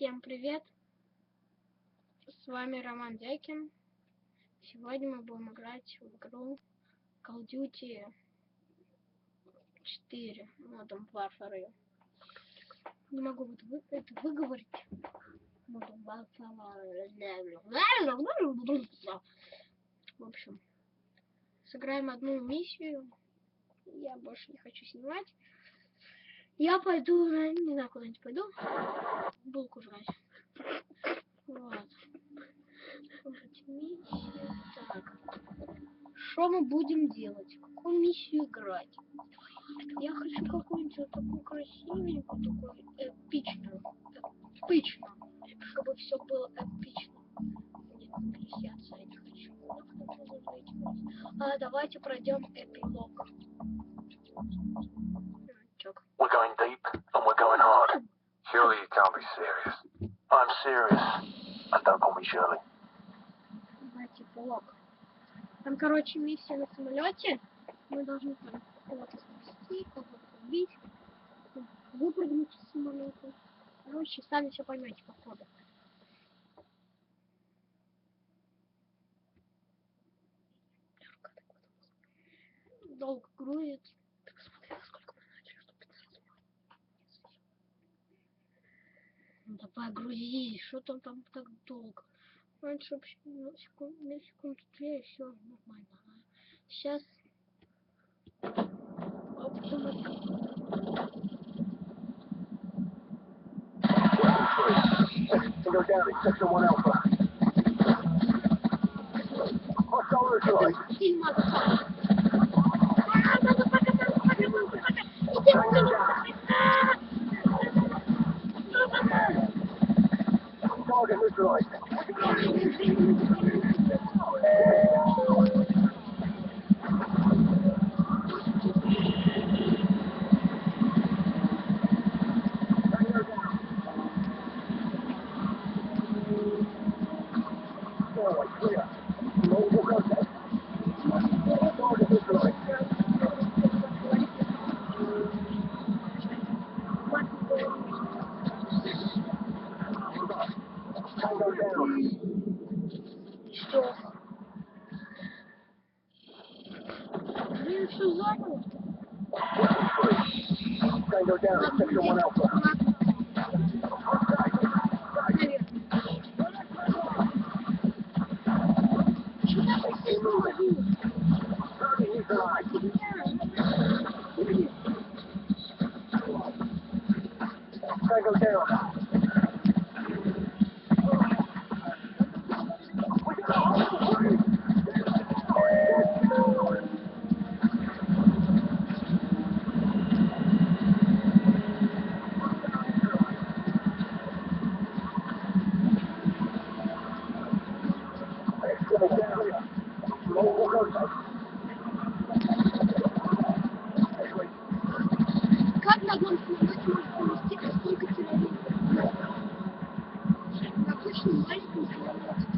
Всем привет! С вами Роман Дякин. Сегодня мы будем играть в игру Call of Duty 4 Modern Warfare. Не могу это выговорить. Modern Warfare. В общем, сыграем одну миссию. Я больше не хочу снимать. Я пойду, на- не знаю, куда-нибудь пойду. Булку жрать. Вот. Выбрать миссию. Так. Что мы будем делать? Какую миссию играть? Я хочу какую-нибудь вот такую красивенькую, такую эпичную. Эпичную. Чтобы все было эпично. Нет, пересяться я не хочу. А давайте пройдем эпилог. Чок. We're going deep and we're going hard. Surely you can't be serious. I'm serious. And don't call me Shirley. Давайте блок. Там, короче, миссия на самолете. Мы должны там кого-то спасти, кого-то убить, выпрыгнуть из самолета. Короче, сами все поймете, походу. Долго грузит. Ну давай грузи, что там там так долго? Раньше вообще на секунду, на секунду две все нормально. А сейчас To go down in Sector 1 Alpha. Hostile neutralized. Фильм Israelites что заново? Weapons free. Tango down in Sector 1 Alpha. Target neutralized. Tango down. На одном самолете можно поместить столько человек? На обычном маленьком самолете.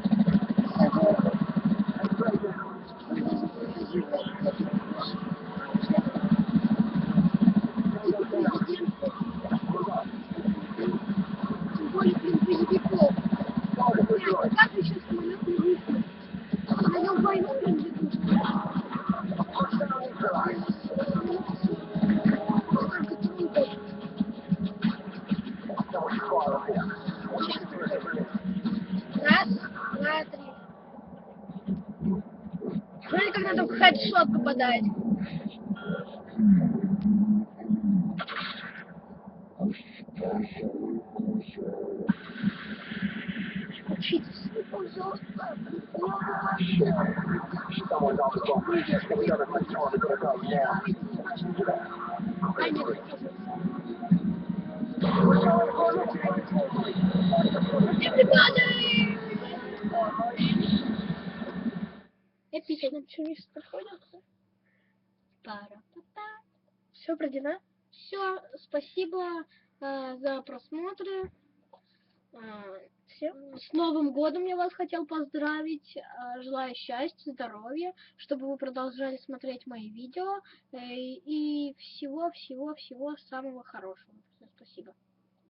Тем более, В хедшот попадать. Учитесь, пожалуйста. Someone's now. Эпично чувствуешь, находится. Все пройдено. Все, спасибо э, за просмотры. Всем с Новым годом я вас хотел поздравить. Э, Желаю счастья, здоровья, чтобы вы продолжали смотреть мои видео. э, И всего-всего-всего самого хорошего. Спасибо.